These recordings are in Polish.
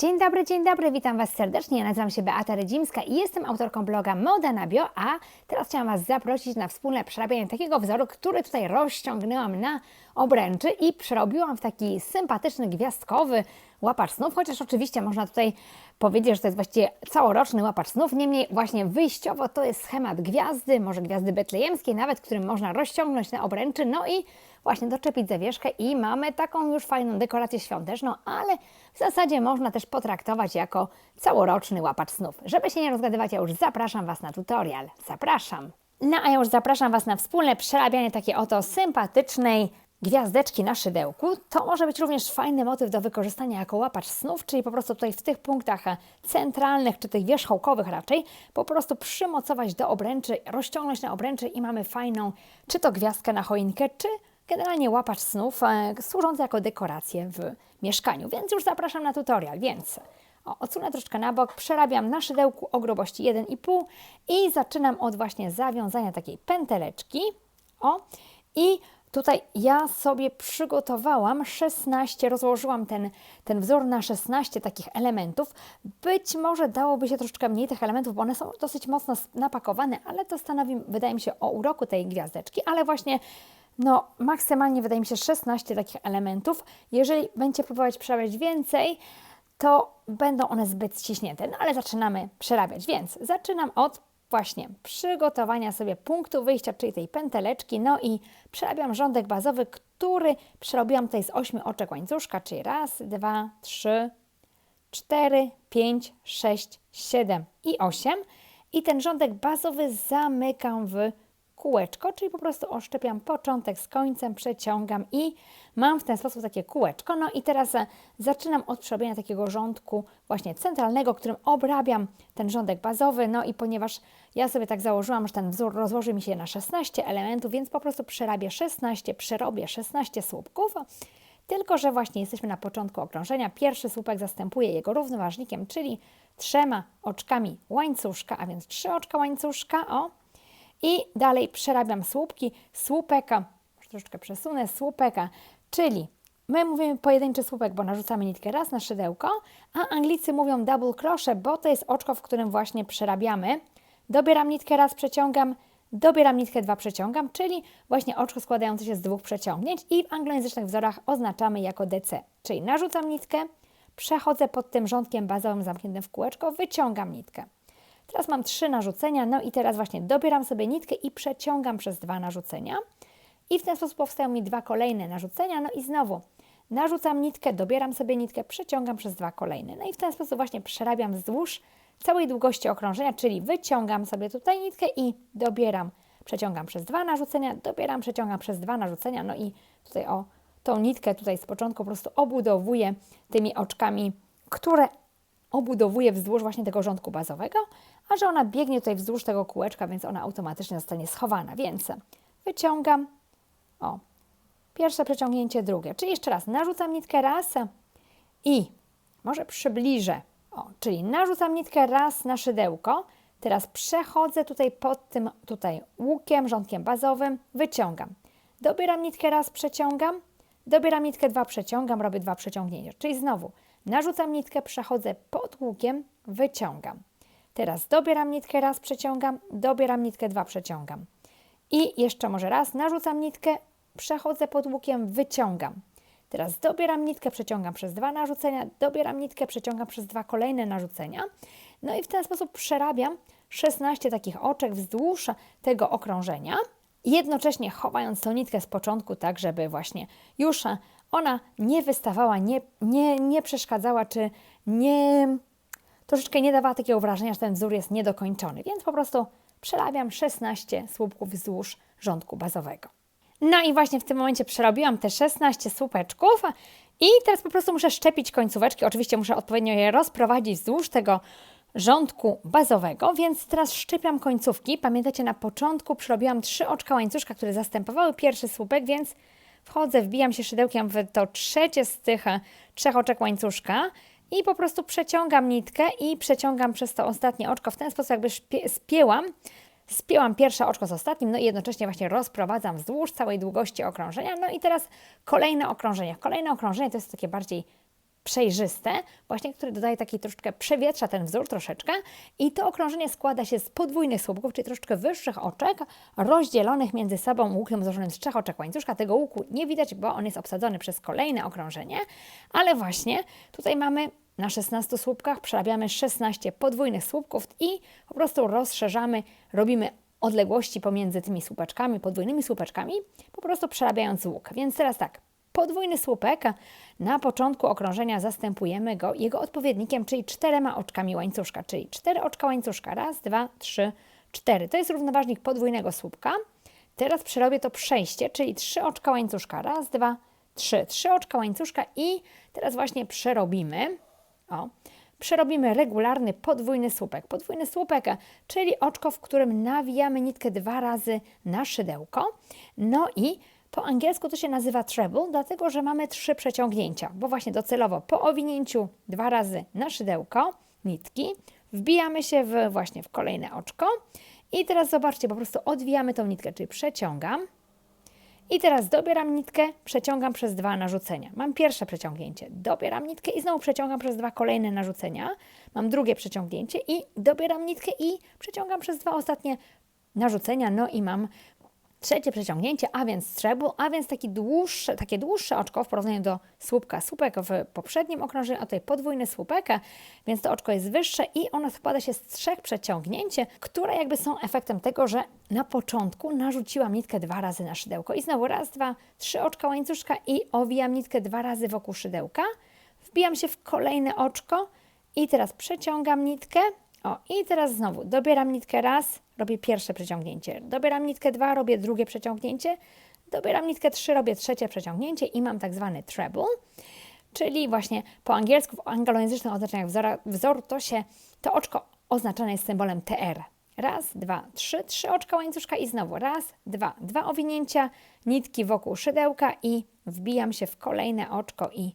Dzień dobry, dzień dobry, witam Was serdecznie. Nazywam się Beata Rydzimska i jestem autorką bloga Moda na Bio, a teraz chciałam Was zaprosić na wspólne przerabianie takiego wzoru, który tutaj rozciągnęłam na obręczy i przerobiłam w taki sympatyczny, gwiazdkowy łapacz snów, chociaż oczywiście można tutaj powiedzieć, że to jest właściwie całoroczny łapacz snów, niemniej właśnie wyjściowo to jest schemat gwiazdy, może gwiazdy betlejemskiej nawet, którym można rozciągnąć na obręczy, no i właśnie doczepić zawieszkę i mamy taką już fajną dekorację świąteczną, ale w zasadzie można też potraktować jako całoroczny łapacz snów. Żeby się nie rozgadywać, ja już zapraszam Was na tutorial. Zapraszam! No a ja już zapraszam Was na wspólne przerabianie takiej oto sympatycznej gwiazdeczki na szydełku. To może być również fajny motyw do wykorzystania jako łapacz snów, czyli po prostu tutaj w tych punktach centralnych, czy tych wierzchołkowych raczej, po prostu przymocować do obręczy, rozciągnąć na obręczy i mamy fajną, czy to gwiazdkę na choinkę, czy generalnie łapacz snów, e, służący jako dekorację w mieszkaniu. Więc już zapraszam na tutorial, więc o, odsunę troszeczkę na bok, przerabiam na szydełku o grubości 1,5 i zaczynam od właśnie zawiązania takiej pęteleczki. O, i Tutaj ja sobie przygotowałam 16, rozłożyłam ten, ten wzór na 16 takich elementów. Być może dałoby się troszeczkę mniej tych elementów, bo one są dosyć mocno napakowane, ale to stanowi, wydaje mi się, o uroku tej gwiazdeczki, ale właśnie no, maksymalnie wydaje mi się 16 takich elementów. Jeżeli będziecie próbować przerabiać więcej, to będą one zbyt ściśnięte. No ale zaczynamy przerabiać, więc zaczynam od właśnie przygotowania sobie punktu wyjścia, czyli tej pęteleczki, no i przerabiam rządek bazowy, który przerobiłam tutaj z 8 oczek łańcuszka, czyli raz, dwa, trzy, cztery, pięć, sześć, siedem i osiem. I ten rządek bazowy zamykam w kółeczko, czyli po prostu oszczepiam początek z końcem, przeciągam i mam w ten sposób takie kółeczko. No i teraz e, zaczynam od przerobienia takiego rządku właśnie centralnego, którym obrabiam ten rządek bazowy. No i ponieważ ja sobie tak założyłam, że ten wzór rozłoży mi się na 16 elementów, więc po prostu przerabię 16, przerobię 16 słupków. Tylko, że właśnie jesteśmy na początku okrążenia. Pierwszy słupek zastępuje jego równoważnikiem, czyli trzema oczkami łańcuszka, a więc trzy oczka łańcuszka, o, i dalej przerabiam słupki, słupeka, troszeczkę przesunę, słupeka, czyli my mówimy pojedynczy słupek, bo narzucamy nitkę raz na szydełko, a Anglicy mówią double crochet, bo to jest oczko, w którym właśnie przerabiamy. Dobieram nitkę raz, przeciągam, dobieram nitkę dwa, przeciągam, czyli właśnie oczko składające się z dwóch przeciągnięć i w anglojęzycznych wzorach oznaczamy jako DC, czyli narzucam nitkę, przechodzę pod tym rządkiem bazowym zamkniętym w kółeczko, wyciągam nitkę. Teraz mam trzy narzucenia, no i teraz właśnie dobieram sobie nitkę i przeciągam przez dwa narzucenia. I w ten sposób powstają mi dwa kolejne narzucenia, no i znowu narzucam nitkę, dobieram sobie nitkę, przeciągam przez dwa kolejne. No i w ten sposób właśnie przerabiam wzdłuż całej długości okrążenia, czyli wyciągam sobie tutaj nitkę i dobieram, przeciągam przez dwa narzucenia, dobieram, przeciągam przez dwa narzucenia, no i tutaj o tą nitkę tutaj z początku po prostu obudowuję tymi oczkami, które obudowuję wzdłuż właśnie tego rządku bazowego, a że ona biegnie tutaj wzdłuż tego kółeczka, więc ona automatycznie zostanie schowana. Więc wyciągam, o, pierwsze przeciągnięcie, drugie. Czyli jeszcze raz, narzucam nitkę raz i może przybliżę, o, czyli narzucam nitkę raz na szydełko, teraz przechodzę tutaj pod tym tutaj łukiem, rządkiem bazowym, wyciągam. Dobieram nitkę raz, przeciągam, dobieram nitkę dwa, przeciągam, robię dwa przeciągnięcia. Czyli znowu narzucam nitkę, przechodzę pod łukiem, wyciągam. Teraz dobieram nitkę, raz przeciągam, dobieram nitkę, dwa przeciągam. I jeszcze może raz, narzucam nitkę, przechodzę pod łukiem, wyciągam. Teraz dobieram nitkę, przeciągam przez dwa narzucenia, dobieram nitkę, przeciągam przez dwa kolejne narzucenia. No i w ten sposób przerabiam 16 takich oczek wzdłuż tego okrążenia, jednocześnie chowając tą nitkę z początku, tak żeby właśnie już ona nie wystawała, nie, nie, nie przeszkadzała, czy nie troszeczkę nie dawała takiego wrażenia, że ten wzór jest niedokończony, więc po prostu przerabiam 16 słupków wzdłuż rządku bazowego. No i właśnie w tym momencie przerobiłam te 16 słupeczków i teraz po prostu muszę szczepić końcóweczki. Oczywiście muszę odpowiednio je rozprowadzić wzdłuż tego rządku bazowego, więc teraz szczepiam końcówki. Pamiętacie, na początku przerobiłam trzy oczka łańcuszka, które zastępowały pierwszy słupek, więc wchodzę, wbijam się szydełkiem w to trzecie z tych trzech oczek łańcuszka i po prostu przeciągam nitkę i przeciągam przez to ostatnie oczko. W ten sposób jakby spięłam, spięłam pierwsze oczko z ostatnim, no i jednocześnie właśnie rozprowadzam wzdłuż całej długości okrążenia. No i teraz kolejne okrążenie. Kolejne okrążenie to jest takie bardziej przejrzyste, właśnie które dodaje taki troszeczkę, przewietrza ten wzór troszeczkę i to okrążenie składa się z podwójnych słupków, czyli troszeczkę wyższych oczek, rozdzielonych między sobą łukiem złożonym z trzech oczek łańcuszka. Tego łuku nie widać, bo on jest obsadzony przez kolejne okrążenie, ale właśnie tutaj mamy na 16 słupkach, przerabiamy 16 podwójnych słupków i po prostu rozszerzamy, robimy odległości pomiędzy tymi słupeczkami, podwójnymi słupeczkami, po prostu przerabiając łuk. Więc teraz tak, podwójny słupek, na początku okrążenia zastępujemy go jego odpowiednikiem, czyli czterema oczkami łańcuszka, czyli cztery oczka łańcuszka, raz, dwa, trzy, cztery. To jest równoważnik podwójnego słupka. Teraz przerobię to przejście, czyli trzy oczka łańcuszka, raz, dwa, trzy, trzy oczka łańcuszka i teraz właśnie przerobimy, o, przerobimy regularny podwójny słupek. Podwójny słupek, czyli oczko, w którym nawijamy nitkę dwa razy na szydełko. No i po angielsku to się nazywa treble, dlatego że mamy trzy przeciągnięcia, bo właśnie docelowo po owinięciu dwa razy na szydełko nitki wbijamy się w, właśnie w kolejne oczko i teraz zobaczcie, po prostu odwijamy tą nitkę, czyli przeciągam i teraz dobieram nitkę, przeciągam przez dwa narzucenia. Mam pierwsze przeciągnięcie, dobieram nitkę i znowu przeciągam przez dwa kolejne narzucenia. Mam drugie przeciągnięcie i dobieram nitkę i przeciągam przez dwa ostatnie narzucenia. No i mam trzecie przeciągnięcie, a więc strzebło, a więc taki takie dłuższe oczko w porównaniu do słupka. Słupek w poprzednim okrążeniu, a tutaj podwójny słupek, więc to oczko jest wyższe i ono składa się z trzech przeciągnięć, które jakby są efektem tego, że na początku narzuciłam nitkę dwa razy na szydełko i znowu raz, dwa, trzy oczka łańcuszka i owijam nitkę dwa razy wokół szydełka, wbijam się w kolejne oczko i teraz przeciągam nitkę, o i teraz znowu dobieram nitkę raz, robię pierwsze przeciągnięcie. Dobieram nitkę 2, robię drugie przeciągnięcie. Dobieram nitkę 3, robię trzecie przeciągnięcie i mam tak zwany treble. Czyli właśnie po angielsku, w anglojęzycznych oznaczeniach wzora, wzoru to się, to oczko oznaczone jest symbolem TR. Raz, dwa, trzy, trzy oczka łańcuszka i znowu raz, dwa, dwa owinięcia, nitki wokół szydełka i wbijam się w kolejne oczko i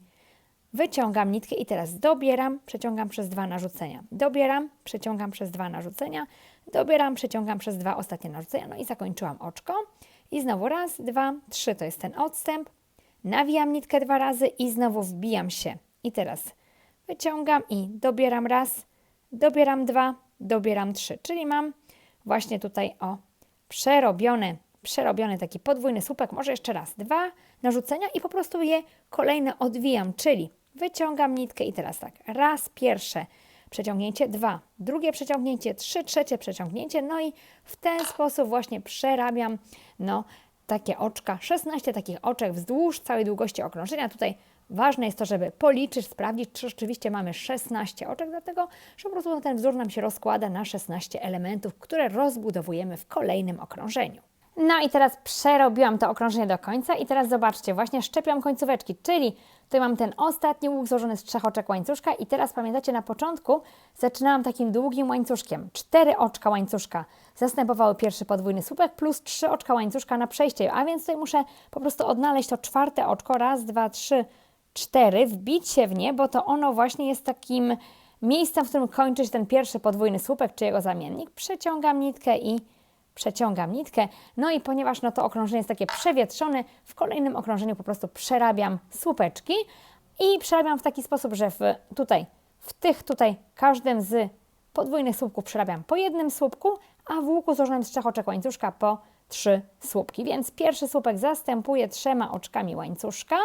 wyciągam nitkę i teraz dobieram, przeciągam przez dwa narzucenia. Dobieram, przeciągam przez dwa narzucenia, dobieram, przeciągam przez dwa ostatnie narzucenia, no i zakończyłam oczko. I znowu raz, dwa, trzy, to jest ten odstęp. Nawijam nitkę dwa razy i znowu wbijam się. I teraz wyciągam i dobieram raz, dobieram dwa, dobieram trzy. Czyli mam właśnie tutaj o przerobione, przerobiony taki podwójny słupek, może jeszcze raz, dwa narzucenia i po prostu je kolejne odwijam, czyli wyciągam nitkę i teraz tak, raz pierwsze przeciągnięcie, dwa, drugie przeciągnięcie, trzy, trzecie przeciągnięcie, no i w ten sposób właśnie przerabiam no, takie oczka, 16 takich oczek wzdłuż całej długości okrążenia. Tutaj ważne jest to, żeby policzyć, sprawdzić, czy rzeczywiście mamy 16 oczek, dlatego że po prostu ten wzór nam się rozkłada na 16 elementów, które rozbudowujemy w kolejnym okrążeniu. No i teraz przerobiłam to okrążenie do końca i teraz zobaczcie, właśnie szczepiam końcóweczki, czyli tutaj mam ten ostatni łuk złożony z trzech oczek łańcuszka i teraz pamiętacie na początku zaczynałam takim długim łańcuszkiem. Cztery oczka łańcuszka zastępowały pierwszy podwójny słupek plus trzy oczka łańcuszka na przejście, a więc tutaj muszę po prostu odnaleźć to czwarte oczko, raz, dwa, trzy, cztery, wbić się w nie, bo to ono właśnie jest takim miejscem, w którym kończy się ten pierwszy podwójny słupek czy jego zamiennik. Przeciągam nitkę i przeciągam nitkę. No i ponieważ no to okrążenie jest takie przewietrzone, w kolejnym okrążeniu po prostu przerabiam słupeczki i przerabiam w taki sposób, że w, tutaj, w tych tutaj, każdym z podwójnych słupków przerabiam po jednym słupku, a w łuku złożonym z trzech oczek łańcuszka po trzy słupki. Więc pierwszy słupek zastępuję trzema oczkami łańcuszka.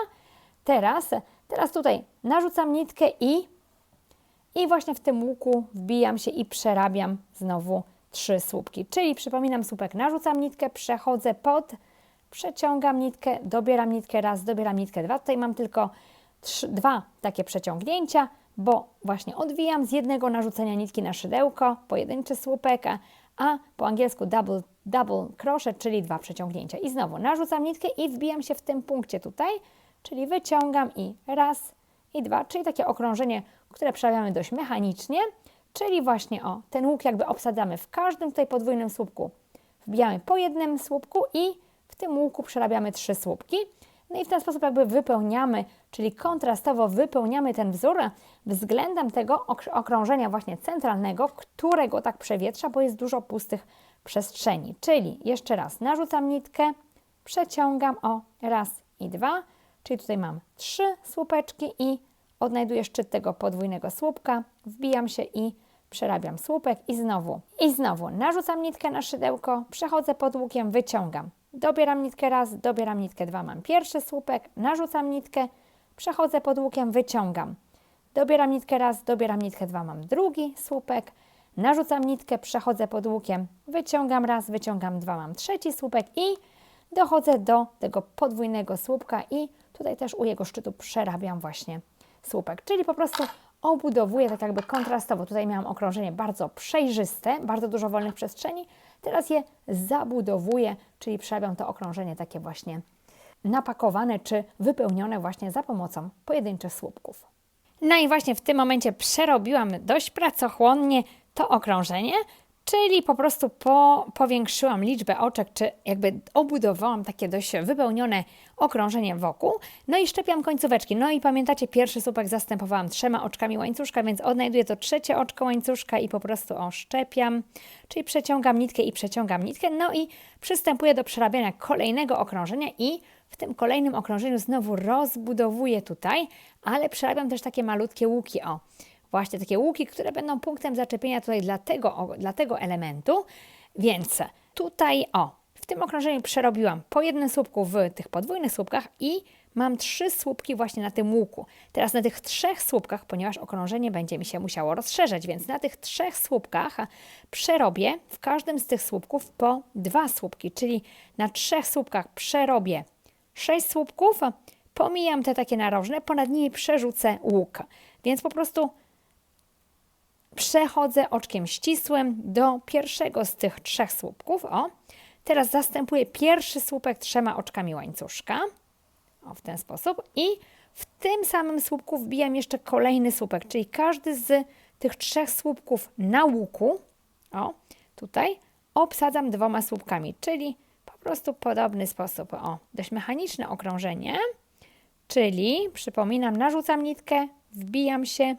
Teraz, teraz tutaj narzucam nitkę i, i właśnie w tym łuku wbijam się i przerabiam znowu trzy słupki. Czyli przypominam słupek, narzucam nitkę, przechodzę pod, przeciągam nitkę, dobieram nitkę raz, dobieram nitkę dwa. Tutaj mam tylko trzy, dwa takie przeciągnięcia, bo właśnie odwijam z jednego narzucenia nitki na szydełko, pojedynczy słupek, a po angielsku double, double crochet, czyli dwa przeciągnięcia. I znowu narzucam nitkę i wbijam się w tym punkcie tutaj, czyli wyciągam i raz i dwa, czyli takie okrążenie, które przerabiamy dość mechanicznie. Czyli właśnie o, ten łuk jakby obsadzamy w każdym tutaj podwójnym słupku. Wbijamy po jednym słupku i w tym łuku przerabiamy trzy słupki. No i w ten sposób jakby wypełniamy, czyli kontrastowo wypełniamy ten wzór względem tego okrążenia właśnie centralnego, którego tak przewietrza, bo jest dużo pustych przestrzeni. Czyli jeszcze raz narzucam nitkę, przeciągam o raz i dwa, czyli tutaj mam trzy słupeczki i odnajduję szczyt tego podwójnego słupka, wbijam się i przerabiam słupek i znowu. I znowu narzucam nitkę na szydełko, przechodzę pod łukiem, wyciągam. Dobieram nitkę raz, dobieram nitkę dwa, mam pierwszy słupek, narzucam nitkę, przechodzę pod łukiem, wyciągam. Dobieram nitkę raz, dobieram nitkę dwa, mam drugi słupek, narzucam nitkę, przechodzę pod łukiem, wyciągam raz, wyciągam dwa, mam trzeci słupek i dochodzę do tego podwójnego słupka i tutaj też u jego szczytu przerabiam właśnie słupek, czyli po prostu obudowuję tak jakby kontrastowo. Tutaj miałam okrążenie bardzo przejrzyste, bardzo dużo wolnych przestrzeni, teraz je zabudowuję, czyli przerabiam to okrążenie takie właśnie napakowane czy wypełnione właśnie za pomocą pojedynczych słupków. No i właśnie w tym momencie przerobiłam dość pracochłonnie to okrążenie, czyli po prostu po, powiększyłam liczbę oczek, czy jakby obudowałam takie dość wypełnione okrążenie wokół. No i szczepiam końcóweczki. No i pamiętacie, pierwszy słupek zastępowałam trzema oczkami łańcuszka, więc odnajduję to trzecie oczko łańcuszka i po prostu oszczepiam, czyli przeciągam nitkę i przeciągam nitkę. No i przystępuję do przerabiania kolejnego okrążenia i w tym kolejnym okrążeniu znowu rozbudowuję tutaj, ale przerabiam też takie malutkie łuki. O, właśnie takie łuki, które będą punktem zaczepienia tutaj dla tego, dla tego elementu. Więc tutaj, o, w tym okrążeniu przerobiłam po jednym słupku w tych podwójnych słupkach i mam trzy słupki właśnie na tym łuku. Teraz na tych trzech słupkach, ponieważ okrążenie będzie mi się musiało rozszerzać, więc na tych trzech słupkach przerobię w każdym z tych słupków po dwa słupki, czyli na trzech słupkach przerobię sześć słupków, pomijam te takie narożne, ponad nimi przerzucę łuk. Więc po prostu przechodzę oczkiem ścisłym do pierwszego z tych trzech słupków. O, teraz zastępuję pierwszy słupek trzema oczkami łańcuszka. O, w ten sposób. I w tym samym słupku wbijam jeszcze kolejny słupek, czyli każdy z tych trzech słupków na łuku, o, tutaj, obsadzam dwoma słupkami, czyli po prostu podobny sposób. O, dość mechaniczne okrążenie, czyli przypominam, narzucam nitkę, wbijam się,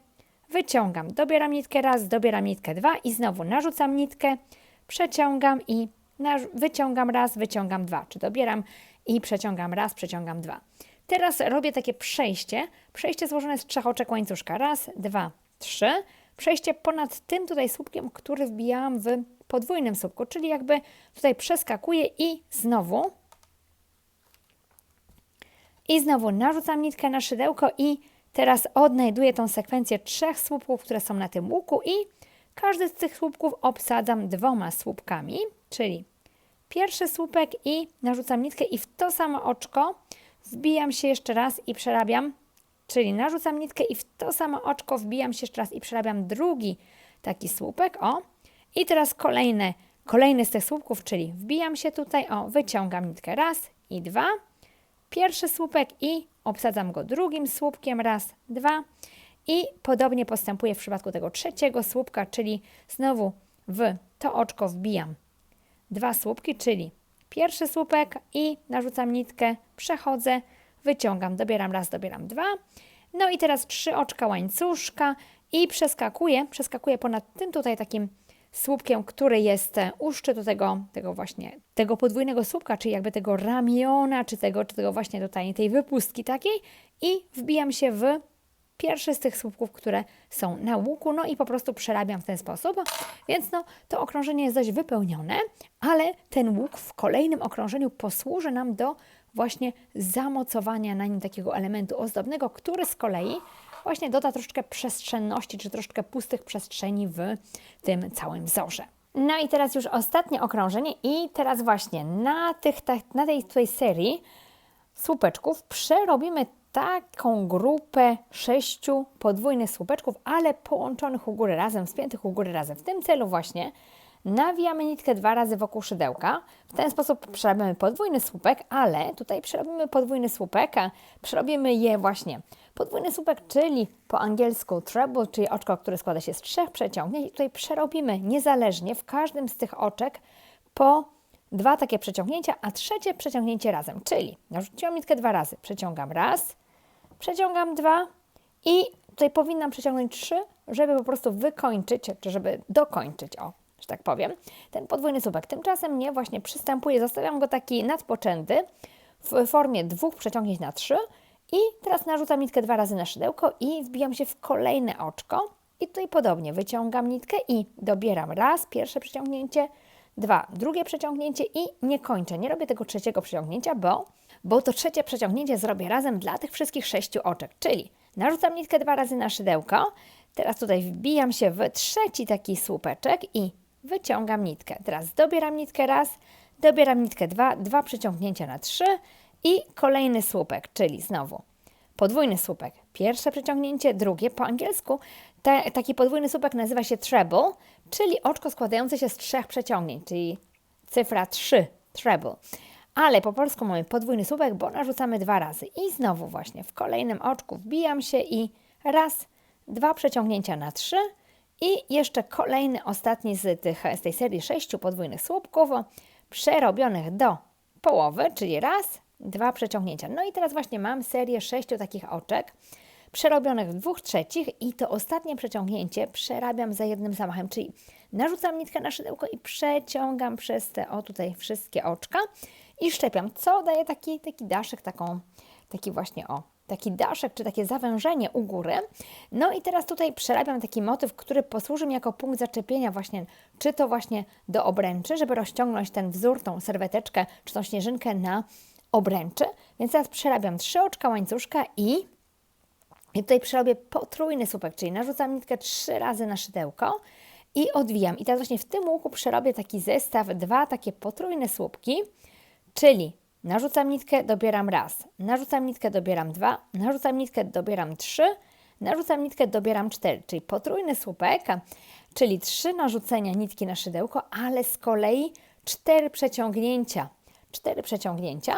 wyciągam, dobieram nitkę raz, dobieram nitkę dwa i znowu narzucam nitkę, przeciągam i wyciągam raz, wyciągam dwa, czy dobieram i przeciągam raz, przeciągam dwa. Teraz robię takie przejście, przejście złożone z trzech oczek łańcuszka, raz, dwa, trzy, przejście ponad tym tutaj słupkiem, który wbijałam w podwójnym słupku, czyli jakby tutaj przeskakuję i znowu i znowu narzucam nitkę na szydełko i teraz odnajduję tą sekwencję trzech słupków, które są na tym łuku i każdy z tych słupków obsadzam dwoma słupkami, czyli pierwszy słupek i narzucam nitkę i w to samo oczko wbijam się jeszcze raz i przerabiam, czyli narzucam nitkę i w to samo oczko wbijam się jeszcze raz i przerabiam drugi taki słupek, o. I teraz kolejne, kolejny z tych słupków, czyli wbijam się tutaj, o, wyciągam nitkę raz i dwa, pierwszy słupek i obsadzam go drugim słupkiem, raz, dwa. I podobnie postępuję w przypadku tego trzeciego słupka, czyli znowu w to oczko wbijam dwa słupki, czyli pierwszy słupek i narzucam nitkę, przechodzę, wyciągam, dobieram raz, dobieram dwa. No i teraz trzy oczka łańcuszka i przeskakuję, przeskakuję ponad tym tutaj takim słupkiem, który jest u szczytu tego, tego właśnie, tego podwójnego słupka, czyli jakby tego ramiona, czy tego, czy tego właśnie tutaj, tej wypustki takiej i wbijam się w pierwszy z tych słupków, które są na łuku, no i po prostu przerabiam w ten sposób. Więc no, to okrążenie jest dość wypełnione, ale ten łuk w kolejnym okrążeniu posłuży nam do właśnie zamocowania na nim takiego elementu ozdobnego, który z kolei właśnie doda troszeczkę przestrzenności, czy troszeczkę pustych przestrzeni w tym całym wzorze. No i teraz już ostatnie okrążenie i teraz właśnie na, tych, na tej tutaj serii słupeczków przerobimy taką grupę sześciu podwójnych słupeczków, ale połączonych u góry razem, spiętych u góry razem. W tym celu właśnie nawijamy nitkę dwa razy wokół szydełka. W ten sposób przerobimy podwójny słupek, ale tutaj przerobimy podwójny słupek, a przerobimy je właśnie podwójny słupek, czyli po angielsku treble, czyli oczko, które składa się z trzech przeciągnięć. I tutaj przerobimy niezależnie w każdym z tych oczek po dwa takie przeciągnięcia, a trzecie przeciągnięcie razem, czyli narzuciłam nitkę dwa razy, przeciągam raz, przeciągam dwa i tutaj powinnam przeciągnąć trzy, żeby po prostu wykończyć, czy żeby dokończyć, o, że tak powiem, ten podwójny słupek. Tymczasem nie, właśnie przystępuję, zostawiam go taki nadpoczęty w formie dwóch przeciągnięć na trzy I teraz narzucam nitkę dwa razy na szydełko i wbijam się w kolejne oczko. I tutaj podobnie wyciągam nitkę i dobieram raz, pierwsze przeciągnięcie, dwa, drugie przeciągnięcie i nie kończę. Nie robię tego trzeciego przeciągnięcia, bo, bo to trzecie przeciągnięcie zrobię razem dla tych wszystkich sześciu oczek. Czyli narzucam nitkę dwa razy na szydełko, teraz tutaj wbijam się w trzeci taki słupeczek i wyciągam nitkę. Teraz dobieram nitkę raz, dobieram nitkę dwa, dwa przeciągnięcia na trzy i kolejny słupek, czyli znowu podwójny słupek. Pierwsze przeciągnięcie, drugie. Po angielsku te, taki podwójny słupek nazywa się treble, czyli oczko składające się z trzech przeciągnięć, czyli cyfra 3, treble. Ale po polsku mamy podwójny słupek, bo narzucamy dwa razy. I znowu właśnie w kolejnym oczku wbijam się i raz, dwa przeciągnięcia na trzy i jeszcze kolejny, ostatni z, tych, z tej serii sześciu podwójnych słupków przerobionych do połowy, czyli raz, dwa przeciągnięcia. No i teraz właśnie mam serię sześciu takich oczek przerobionych w dwóch trzecich i to ostatnie przeciągnięcie przerabiam za jednym zamachem, czyli narzucam nitkę na szydełko i przeciągam przez te o tutaj wszystkie oczka i szczepiam, co daje taki, taki daszek, taką, taki właśnie o, taki daszek, czy takie zawężenie u góry. No i teraz tutaj przerabiam taki motyw, który posłuży mi jako punkt zaczepienia właśnie, czy to właśnie do obręczy, żeby rozciągnąć ten wzór, tą serweteczkę, czy tą śnieżynkę na obręczy. Więc teraz przerabiam trzy oczka łańcuszka i, i tutaj przerobię potrójny słupek, czyli narzucam nitkę trzy razy na szydełko i odwijam. I teraz właśnie w tym łuku przerobię taki zestaw, dwa takie potrójne słupki, czyli narzucam nitkę, dobieram raz, narzucam nitkę, dobieram dwa, narzucam nitkę, dobieram trzy, narzucam nitkę, dobieram cztery, czyli potrójny słupek, czyli trzy narzucenia nitki na szydełko, ale z kolei cztery przeciągnięcia. Cztery przeciągnięcia,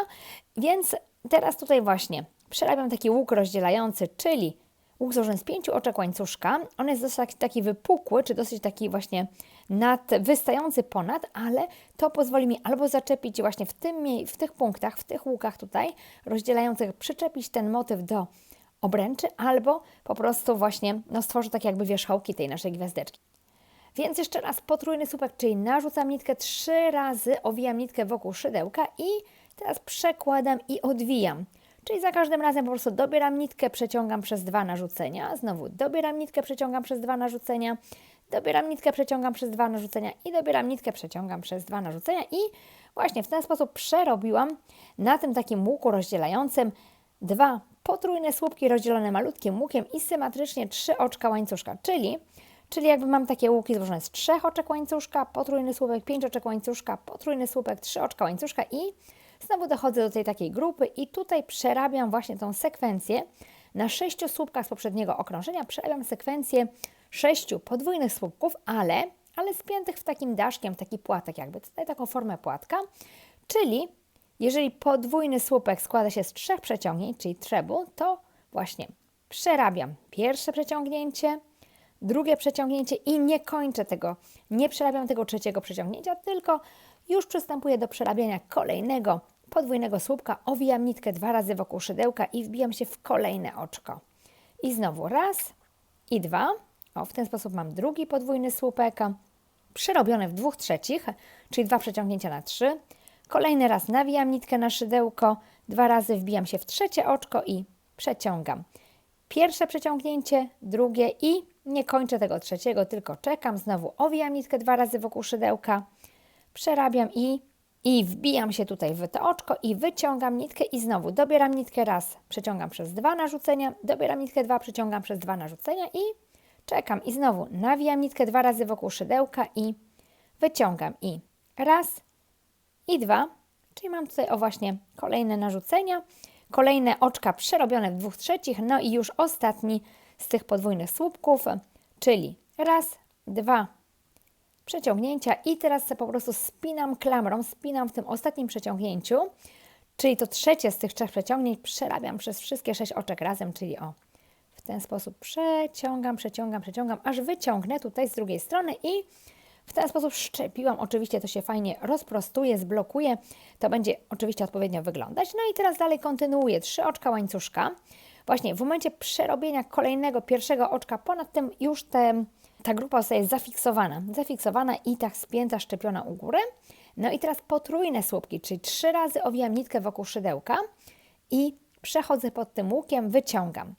więc teraz tutaj właśnie przerabiam taki łuk rozdzielający, czyli łuk złożony z pięciu oczek łańcuszka. On jest dosyć taki wypukły, czy dosyć taki właśnie nad, wystający ponad, ale to pozwoli mi albo zaczepić właśnie w, tym, w tych punktach, w tych łukach tutaj rozdzielających, przyczepić ten motyw do obręczy, albo po prostu właśnie no, stworzę tak jakby wierzchołki tej naszej gwiazdeczki. Więc jeszcze raz potrójny słupek, czyli narzucam nitkę trzy razy, owijam nitkę wokół szydełka i teraz przekładam i odwijam. Czyli za każdym razem po prostu dobieram nitkę, przeciągam przez dwa narzucenia, znowu dobieram nitkę, przeciągam przez dwa narzucenia, dobieram nitkę, przeciągam przez dwa narzucenia. I dobieram nitkę, przeciągam przez dwa narzucenia. I właśnie w ten sposób przerobiłam na tym takim łuku rozdzielającym dwa potrójne słupki rozdzielone malutkim łukiem i symetrycznie trzy oczka łańcuszka, czyli Czyli jakby mam takie łuki złożone z trzech oczek łańcuszka, potrójny słupek, pięć oczek łańcuszka, potrójny słupek, trzy oczka łańcuszka i znowu dochodzę do tej takiej grupy i tutaj przerabiam właśnie tą sekwencję. Na sześciu słupkach z poprzedniego okrążenia, przerabiam sekwencję sześciu podwójnych słupków, ale, ale spiętych w takim daszkiem, taki płatek jakby, tutaj taką formę płatka, czyli jeżeli podwójny słupek składa się z trzech przeciągnięć, czyli trebu, to właśnie przerabiam pierwsze przeciągnięcie, drugie przeciągnięcie i nie kończę tego, nie przerabiam tego trzeciego przeciągnięcia, tylko już przystępuję do przerabiania kolejnego podwójnego słupka, owijam nitkę dwa razy wokół szydełka i wbijam się w kolejne oczko. I znowu raz i dwa. O, w ten sposób mam drugi podwójny słupek, przerobiony w dwóch trzecich, czyli dwa przeciągnięcia na trzy. Kolejny raz nawijam nitkę na szydełko, dwa razy wbijam się w trzecie oczko i przeciągam. Pierwsze przeciągnięcie, drugie i nie kończę tego trzeciego, tylko czekam, znowu owijam nitkę dwa razy wokół szydełka, przerabiam i, i wbijam się tutaj w to oczko i wyciągam nitkę i znowu dobieram nitkę raz, przeciągam przez dwa narzucenia, dobieram nitkę dwa, przeciągam przez dwa narzucenia i czekam. I znowu nawijam nitkę dwa razy wokół szydełka i wyciągam. I raz i dwa, czyli mam tutaj o właśnie kolejne narzucenia, kolejne oczka przerobione w dwóch trzecich, no i już ostatni z tych podwójnych słupków, czyli raz, dwa przeciągnięcia i teraz sobie po prostu spinam klamrą, spinam w tym ostatnim przeciągnięciu, czyli to trzecie z tych trzech przeciągnięć przerabiam przez wszystkie sześć oczek razem, czyli o w ten sposób przeciągam, przeciągam, przeciągam, aż wyciągnę tutaj z drugiej strony i w ten sposób szczepiłam. Oczywiście to się fajnie rozprostuje, zblokuje. To będzie oczywiście odpowiednio wyglądać. No i teraz dalej kontynuuję. Trzy oczka łańcuszka. Właśnie w momencie przerobienia kolejnego, pierwszego oczka, ponad tym już te, ta grupa zostaje zafiksowana. Zafiksowana i tak spięta, szczepiona u góry. No i teraz potrójne słupki, czyli trzy razy owijam nitkę wokół szydełka i przechodzę pod tym łukiem, wyciągam.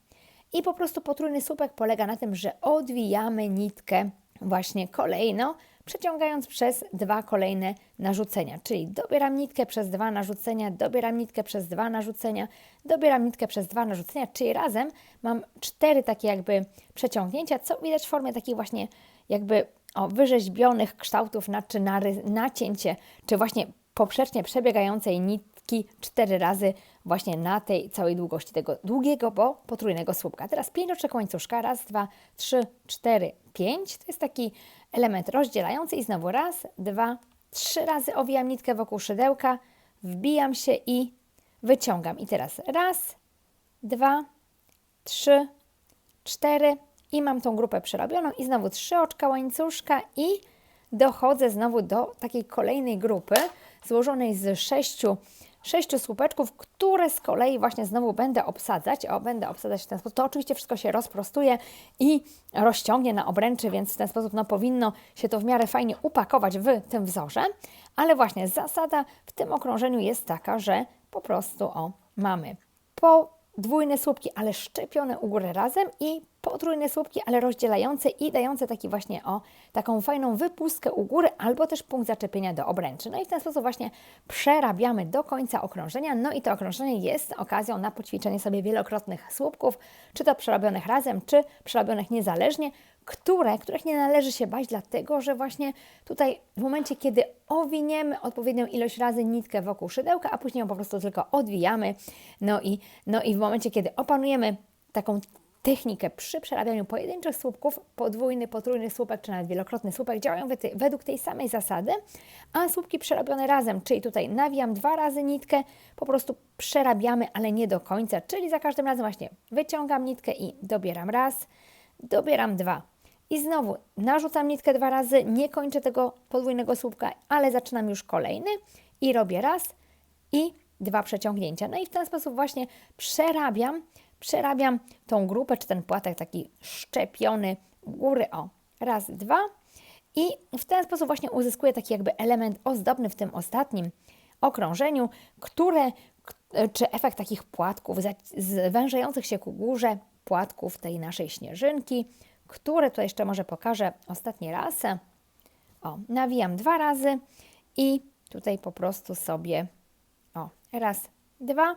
I po prostu potrójny słupek polega na tym, że odwijamy nitkę właśnie kolejno, przeciągając przez dwa kolejne narzucenia. Czyli dobieram nitkę przez dwa narzucenia, dobieram nitkę przez dwa narzucenia, dobieram nitkę przez dwa narzucenia, czyli razem mam cztery takie jakby przeciągnięcia, co widać w formie takich właśnie jakby o, wyrzeźbionych kształtów na, czy nary, nacięcie, czy właśnie poprzecznie przebiegającej nitki cztery razy właśnie na tej całej długości tego długiego, bo potrójnego słupka. Teraz pięć oczek łańcuszka, raz, dwa, trzy, cztery, pięć. To jest taki element rozdzielający i znowu raz, dwa, trzy razy owijam nitkę wokół szydełka, wbijam się i wyciągam. I teraz raz, dwa, trzy, cztery i mam tą grupę przerobioną i znowu trzy oczka łańcuszka i dochodzę znowu do takiej kolejnej grupy złożonej z sześciu, sześciu słupeczków, które z kolei właśnie znowu będę obsadzać. O, będę obsadzać w ten sposób. To oczywiście wszystko się rozprostuje i rozciągnie na obręczy, więc w ten sposób no, powinno się to w miarę fajnie upakować w tym wzorze. Ale właśnie zasada w tym okrążeniu jest taka, że po prostu o, mamy po dwójne słupki, ale szczepione u góry razem i potrójne słupki, ale rozdzielające i dające taki właśnie o taką fajną wypustkę u góry albo też punkt zaczepienia do obręczy. No i w ten sposób właśnie przerabiamy do końca okrążenia. No i to okrążenie jest okazją na poćwiczenie sobie wielokrotnych słupków, czy to przerobionych razem, czy przerobionych niezależnie, które, których nie należy się bać, dlatego że właśnie tutaj w momencie, kiedy owiniemy odpowiednią ilość razy nitkę wokół szydełka, a później ją po prostu tylko odwijamy, no i, no i w momencie, kiedy opanujemy taką technikę przy przerabianiu pojedynczych słupków, podwójny, potrójny słupek czy nawet wielokrotny słupek działają według tej samej zasady, a słupki przerobione razem, czyli tutaj nawijam dwa razy nitkę, po prostu przerabiamy, ale nie do końca, czyli za każdym razem właśnie wyciągam nitkę i dobieram raz, dobieram dwa. I znowu narzucam nitkę dwa razy, nie kończę tego podwójnego słupka, ale zaczynam już kolejny i robię raz i dwa przeciągnięcia. No i w ten sposób właśnie przerabiam, przerabiam tą grupę, czy ten płatek taki szczepiony góry, o, raz, dwa i w ten sposób właśnie uzyskuję taki jakby element ozdobny w tym ostatnim okrążeniu, które, czy efekt takich płatków zwężających się ku górze, płatków tej naszej śnieżynki, które to jeszcze może pokażę ostatni raz. O, nawijam dwa razy i tutaj po prostu sobie o, raz, dwa,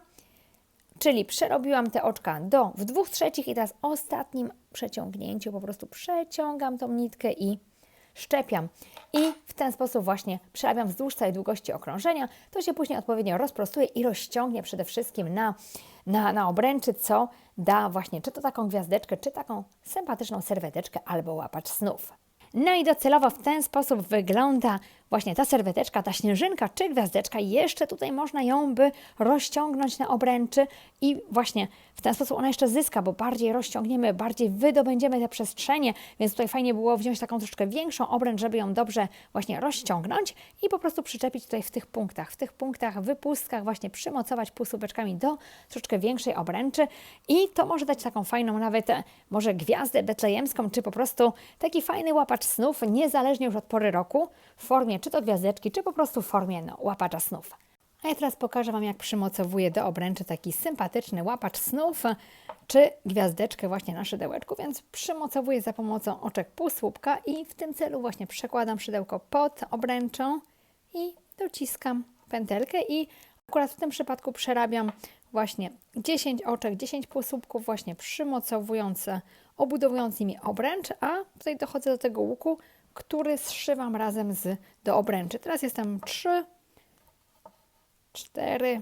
czyli przerobiłam te oczka do w dwóch trzecich i teraz ostatnim przeciągnięciu po prostu przeciągam tą nitkę i szczepiam. I w ten sposób właśnie przerabiam wzdłuż całej długości okrążenia. To się później odpowiednio rozprostuje i rozciągnie przede wszystkim na, na, na obręczy, co da właśnie czy to taką gwiazdeczkę, czy taką sympatyczną serweteczkę albo łapacz snów. No i docelowo w ten sposób wygląda właśnie ta serweteczka, ta śnieżynka czy gwiazdeczka. Jeszcze tutaj można ją by rozciągnąć na obręczy i właśnie w ten sposób ona jeszcze zyska, bo bardziej rozciągniemy, bardziej wydobędziemy te przestrzenie, więc tutaj fajnie było wziąć taką troszeczkę większą obręcz, żeby ją dobrze właśnie rozciągnąć i po prostu przyczepić tutaj w tych punktach, w tych punktach, wypustkach właśnie przymocować półsłupeczkami do troszeczkę większej obręczy i to może dać taką fajną nawet e, może gwiazdę betlejemską, czy po prostu taki fajny łapacz snów, niezależnie już od pory roku, w formie czy to gwiazdeczki, czy po prostu w formie no, łapacza snów. A ja teraz pokażę Wam, jak przymocowuję do obręczy taki sympatyczny łapacz snów, czy gwiazdeczkę właśnie na szydełeczku, więc przymocowuję za pomocą oczek półsłupka i w tym celu właśnie przekładam szydełko pod obręczą i dociskam pętelkę i akurat w tym przypadku przerabiam właśnie 10 oczek, 10 półsłupków właśnie przymocowując, obudowując nimi obręcz, a tutaj dochodzę do tego łuku, który zszywam razem z, do obręczy. Teraz jestem 3, 4,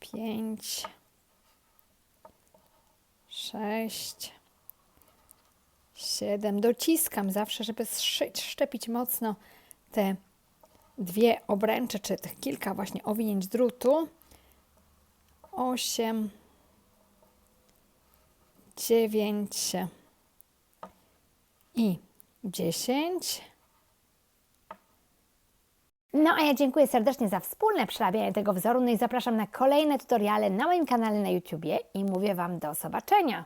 5, 6, 7. Dociskam zawsze, żeby zszyć, szczepić mocno te dwie obręcze, czy tych kilka właśnie owinięć drutu. 8, 9, i 10. No a ja dziękuję serdecznie za wspólne przerabianie tego wzoru, no i zapraszam na kolejne tutoriale na moim kanale na YouTubie i mówię Wam do zobaczenia.